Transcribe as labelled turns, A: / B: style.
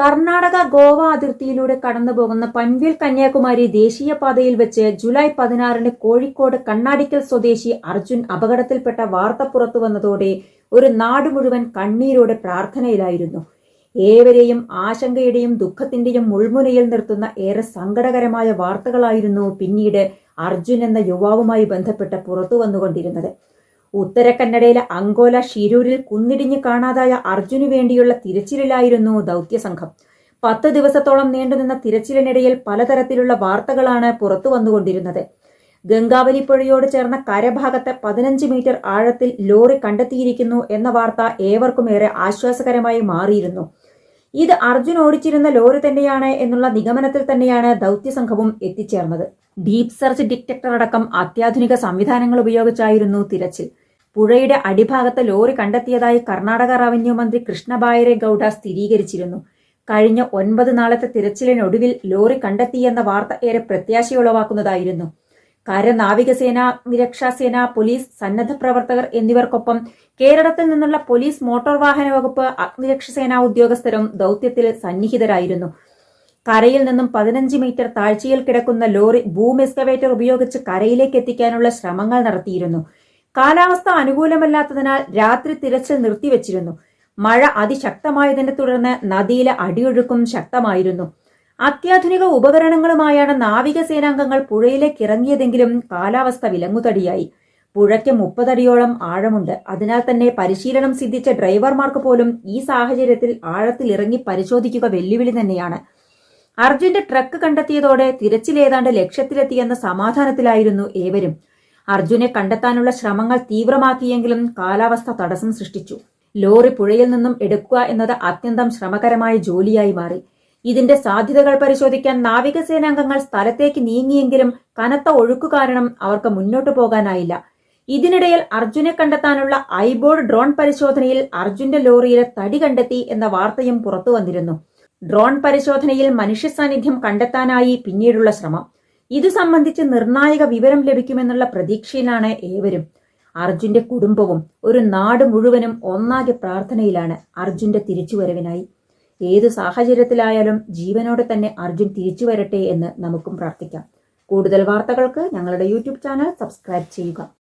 A: കർണാടക ഗോവ അതിർത്തിയിലൂടെ കടന്നുപോകുന്ന പൻവേൽ കന്യാകുമാരി ദേശീയപാതയിൽ വെച്ച് ജൂലൈ പതിനാറിന് കോഴിക്കോട് കണ്ണാടിക്കൽ സ്വദേശി അർജുൻ അപകടത്തിൽപ്പെട്ട വാർത്ത പുറത്തു വന്നതോടെ ഒരു നാട് മുഴുവൻ കണ്ണീരോടെ പ്രാർത്ഥനയിലായിരുന്നു. ഏവരെയും ആശങ്കയുടെയും ദുഃഖത്തിന്റെയും മുൾമുനയിൽ നിർത്തുന്ന ഏറെ സങ്കടകരമായ വാർത്തകളായിരുന്നു പിന്നീട് അർജുൻ എന്ന യുവാവുമായി ബന്ധപ്പെട്ട് പുറത്തു വന്നുകൊണ്ടിരുന്നത്. ഉത്തര കന്നഡയിലെ അങ്കോല ഷിരൂരിൽ കുന്നിടിഞ്ഞ് കാണാതായ അർജുനു വേണ്ടിയുള്ള തിരച്ചിലിലായിരുന്നു ദൗത്യസംഘം. പത്ത് ദിവസത്തോളം നീണ്ടുനിന്ന തിരച്ചിലിനിടയിൽ പലതരത്തിലുള്ള വാർത്തകളാണ് പുറത്തു വന്നുകൊണ്ടിരുന്നത്. ഗംഗാവലി പുഴയോട് ചേർന്ന കരഭാഗത്തെ പതിനഞ്ച് മീറ്റർ ആഴത്തിൽ ലോറി കണ്ടെത്തിയിരിക്കുന്നു എന്ന വാർത്ത ഏവർക്കും ഏറെ ആശ്വാസകരമായി മാറിയിരുന്നു. ഇത് അർജുൻ ഓടിച്ചിരുന്ന ലോറി തന്നെയാണ് എന്നുള്ള നിഗമനത്തിൽ തന്നെയാണ് ദൗത്യസംഘവും എത്തിച്ചേർന്നത്. ഡീപ് സെർച്ച് ഡിറ്റക്ടർ അടക്കം അത്യാധുനിക സംവിധാനങ്ങൾ ഉപയോഗിച്ചായിരുന്നു തിരച്ചിൽ. പുഴയുടെ അടിഭാഗത്ത് ലോറി കണ്ടെത്തിയതായി കർണാടക റവന്യൂ മന്ത്രി കൃഷ്ണബായരെ ഗൌഡ സ്ഥിരീകരിച്ചിരുന്നു. കഴിഞ്ഞ ഒൻപത് നാളത്തെ തിരച്ചിലിനൊടുവിൽ ലോറി കണ്ടെത്തിയെന്ന വാർത്ത ഏറെ പ്രത്യാശയുളവാക്കുന്നതായിരുന്നു. കരനാവികസേന നിരക്ഷാസേന പോലീസ് സന്നദ്ധ പ്രവർത്തകർ എന്നിവർക്കൊപ്പം കേരളത്തിൽ നിന്നുള്ള പോലീസ് മോട്ടോർ വാഹന വകുപ്പ് അഗ്നിരക്ഷാസേന ഉദ്യോഗസ്ഥരും ദൌത്യത്തിൽ സന്നിഹിതരായിരുന്നു. കരയിൽ നിന്നും പതിനഞ്ച് മീറ്റർ താഴ്ചയിൽ കിടക്കുന്ന ലോറി ബൂം എക്സ്കവേറ്റർ ഉപയോഗിച്ച് കരയിലേക്ക് എത്തിക്കാനുള്ള ശ്രമങ്ങൾ നടത്തിയിരുന്നു. കാലാവസ്ഥ അനുകൂലമല്ലാത്തതിനാൽ രാത്രി തിരച്ചിൽ നിർത്തിവച്ചിരുന്നു. മഴ അതിശക്തമായതിനെ തുടർന്ന് നദിയിലെ അടിയൊഴുക്കും ശക്തമായിരുന്നു. അത്യാധുനിക ഉപകരണങ്ങളുമായാണ് നാവികസേനാംഗങ്ങൾ പുഴയിലേക്ക് ഇറങ്ങിയതെങ്കിലും കാലാവസ്ഥ വിലങ്ങുതടിയായി. പുഴയ്ക്ക് മുപ്പതടിയോളം ആഴമുണ്ട്. അതിനാൽ തന്നെ പരിശീലനം സിദ്ധിച്ച ഡ്രൈവർമാർക്ക് പോലും ഈ സാഹചര്യത്തിൽ ആഴത്തിൽ ഇറങ്ങി പരിശോധിക്കുക വെല്ലുവിളി തന്നെയാണ്. അർജുന്റെ ട്രക്ക് കണ്ടെത്തിയതോടെ തിരച്ചിലേതാണ്ട് ലക്ഷ്യത്തിലെത്തിയെന്ന സമാധാനത്തിലായിരുന്നു ഏവരും. അർജുനെ കണ്ടെത്താനുള്ള ശ്രമങ്ങൾ തീവ്രമാക്കിയെങ്കിലും കാലാവസ്ഥ തടസ്സം സൃഷ്ടിച്ചു. ലോറി പുഴയിൽ നിന്നും എടുക്കുക എന്നത് അത്യന്തം ശ്രമകരമായ ജോലിയായി മാറി. ഇതിന്റെ സാധ്യതകൾ പരിശോധിക്കാൻ നാവികസേനാംഗങ്ങൾ സ്ഥലത്തേക്ക് നീങ്ങിയെങ്കിലും കനത്ത ഒഴുക്കു കാരണം അവർക്ക് മുന്നോട്ടു പോകാനായില്ല. ഇതിനിടയിൽ അർജുനെ കണ്ടെത്താനുള്ള ഐബോർഡ് ഡ്രോൺ പരിശോധനയിൽ അർജുന്റെ ലോറിയിലെ തടി കണ്ടെത്തി എന്ന വാർത്തയും പുറത്തു വന്നിരുന്നു. ഡ്രോൺ പരിശോധനയിൽ മനുഷ്യ സാന്നിധ്യം കണ്ടെത്താനായി പിന്നീടുള്ള ശ്രമം. ഇത് സംബന്ധിച്ച് നിർണായക വിവരം ലഭിക്കുമെന്നുള്ള പ്രതീക്ഷയിലാണ് ഏവരും. അർജുന്റെ കുടുംബവും ഒരു നാട് മുഴുവനും ഒന്നാകെ പ്രാർത്ഥനയിലാണ് അർജുന്റെ തിരിച്ചുവരവിനായി. ഏതു സാഹചര്യത്തിലായാലും ജീവനോടെ തന്നെ അർജുൻ തിരിച്ചു വരട്ടെ എന്ന് നമുക്കും പ്രാർത്ഥിക്കാം. കൂടുതൽ വാർത്തകൾക്ക് ഞങ്ങളുടെ യൂട്യൂബ് ചാനൽ സബ്സ്ക്രൈബ് ചെയ്യുക.